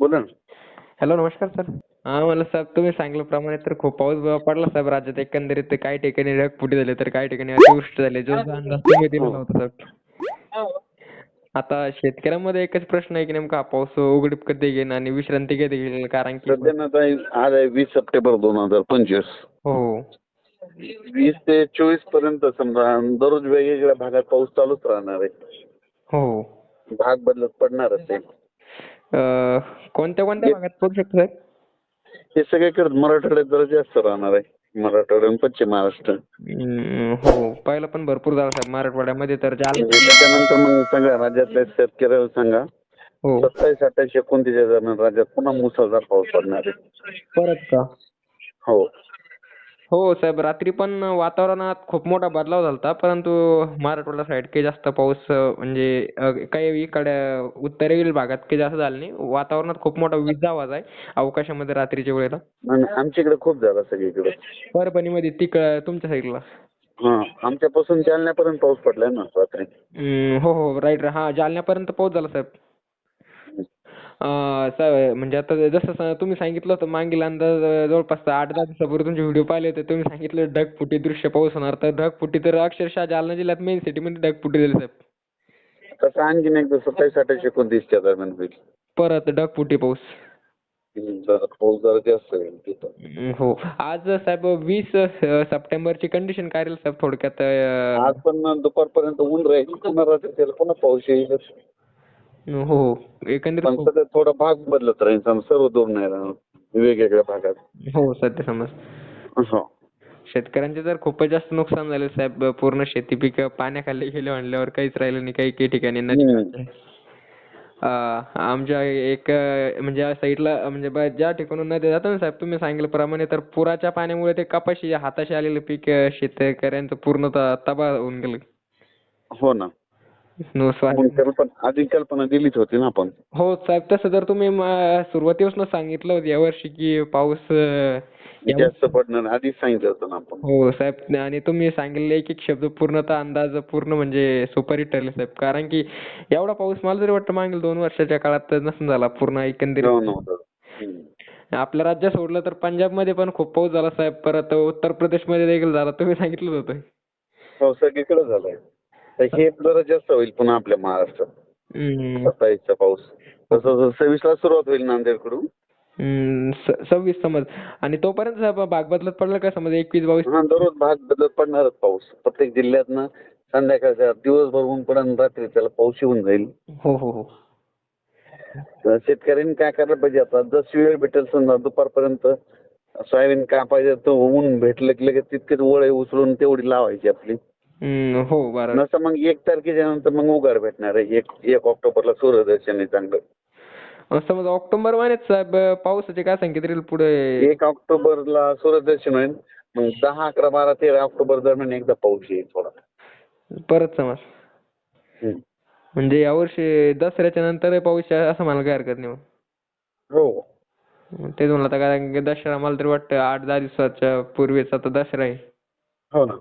बोला ना. हॅलो नमस्कार सर. हा मला साहेब तुम्ही सांगितल्याप्रमाणे तर खूप पाऊस पडला साहेब राज्यात. एकंदरीत काही ठिकाणी ढगफुटी झाली तर काही ठिकाणी अतिवृष्टी झाली. जो अंदाज तुम्ही दिला नव्हता साहेब. आता शेतकऱ्यांमध्ये एकच प्रश्न आहे की नेमका हा पाऊस उघडीप कधी घेईन आणि विश्रांती कधी घेईल? कारण की सध्या ना आता आज आहे वीस सप्टेंबर दोन हजार पंचवीस. हो. वीस ते चोवीसपर्यंत समजा दररोज वेगवेगळ्या भागात पाऊस चालूच राहणार आहे. हो. भाग बदलत पडणारच आहे. अं, कोणत्या कोणत्या भागात पडू शकतो साहेब? हे सगळीकडे मराठवाड्यात जरा जास्त राहणार आहे. मराठवाडा आणि पश्चिम महाराष्ट्र. हम्म, हो पहिला पण भरपूर झाला साहेब मराठवाड्यामध्ये तर जालना म्हणजे त्याच्यानंतर मग सगळ्या राज्यातल्या शेतकऱ्याला सांगा. हो. सत्तावीस अठ्ठावीस एकोणतीस दरम्यान राज्यात पुन्हा मुसळधार पाऊस पडणार आहे. परत का? हो. हो साहेब रात्री पण वातावरणात खूप मोठा बदलाव झालता परंतु मराठवाडा साईड काही जास्त पाऊस म्हणजे काही इकडे उत्तरेकडील भागात काही जास्त झालं नाही. वातावरणात खूप मोठा विजा आवाज आहे अवकाशामध्ये रात्रीच्या वेळेला. आणि आमच्याकडे खूप झाला सगळीकडे. परभणीमध्ये तिक तुमच्या साईडला हा आमच्यापासून जालन्यापर्यंत पाऊस पडलाय ना रात्री. हो हो राईट हा जालन्यापर्यंत पाऊस झाला साहेब. अं, साहेब म्हणजे आता जसं तुम्ही सांगितलं होतं मागील अंदाज जवळपास आठ दहा दिवसापूर्वी तुमचे व्हिडिओ पाहिले होते. तुम्ही सांगितलं ढगफुटी दृश्य पाऊस होणार तर ढगफुटी तर अक्षरशः जालना जिल्ह्यात मेन सिटीमध्ये ढगफुटी झाली साहेब. तसं आणखीन एकदा सत्तावीस अठ्ठावीस एकोणतीसच्या दरम्यान होईल. परत ढगफुटी पाऊस. हम्म, जरा पाऊस जरा जास्त होईल तिथं. हम्म, हो. आज साहेब वीस सप्टेंबरची कंडिशन काय राहील साहेब थोडक्यात अं, आज पण दुपारपर्यंत ऊन राहील. पुन्हा रात्री त्याला पुन्हा पाऊस येईल हो. एकंदरीत सध्या थोडा भाग बदलत राहील. सम- सर्व दूर नाही राहणार. वेगवेगळ्या भागात. हो सध्या समज हो. शेतकऱ्यांचे तर खूपच जास्त नुकसान झाले साहेब पूर्ण शेती पिकं पाण्याखाली गेले म्हणल्यावर काहीच राहिलं नाही काही काही ठिकाणी नदी हम्म. अं, आमच्या एक अं, म्हणजे या साईडला म्हणजे ब- ज्या ठिकाणून नदी जातात ना साहेब तुम्ही सांगितल्याप्रमाणे तर पुराच्या पाण्यामुळे ते कपाशी हाताशी आलेलं पीक अं, शेतकऱ्यांचं पूर्ण तबाह होऊन गेलं. हो ना. कल्पना आधी कल्पना दिलीच होती ना आपण. हो साहेब तसं जर तुम्ही सुरुवातीपासून सांगितलं होतं यावर्षी की पाऊस जास्त पडणार आधीच सांगितलं होतं ना आपण. हो साहेब आणि तुम्ही सांगितले एक एक शब्द पूर्णतः अंदाज पूर्ण म्हणजे सुपरहिट ठरले साहेब. कारण की एवढा पाऊस मला तरी वाटतं मागील दोन वर्षाच्या काळात तर नसून झाला पूर्ण हो एकंदरीत नव्हतं हम्म. आपल्या राज्यात सोडलं तर पंजाबमध्ये पण खूप पाऊस झाला साहेब. परत उत्तर प्रदेशमध्ये देखील झाला तुम्ही सांगितलं होतं. पाऊस सगळीकडे झालाय. तर हे जरा जास्त होईल पुन्हा आपल्या महाराष्ट्रात. हम्म. सत्तावीसचा पाऊस. तसं सव्वीस ला सुरुवात होईल नांदेडकडून. हम्म, स- सव्वीस समज. आणि तोपर्यंत साहेब भाग बदलत पडला का समज एकवीस बावीस? हा दररोज भाग बदलत पडणारच पाऊस. प्रत्येक जिल्ह्यातनं संध्याकाळच्या दिवसभर ऊन पडून रात्री त्याला पाऊस येऊन जाईल. हो हो हो. तर शेतकऱ्यांनी काय करायला पाहिजे आता? जशी वेळ भेटेल समजा दुपारपर्यंत सोयाबीन कापायचं तर ऊन भेटलं की लगेच तितकेच वळे उचलून तेवढी लावायची आपली. हो बरं नसं मग एक तारखेच्या नंतर मग उगार भेटणार आहे. एक एक ऑक्टोबरला सूर्यदर्शन आहे चांगलं समज ऑक्टोबर महिन्यात साहेब पावसाचे काय संकेत राहील पुढे? एक ऑक्टोबरला सूर्यदर्शन होईल. मग दहा अकरा बारा तेरा ऑक्टोबर दरम्यान एकदा पाऊस येईल थोडा. परत समज. हम्म. म्हणजे यावर्षी दसऱ्याच्या नंतर पाऊस आहे असं मला काही हरकत नाही मग. हो. तेच म्हणलं आता कारण की दसरा मला तरी वाटतं आठ दहा दिवसाच्या पूर्वीच आता दसरा आहे. हो ना.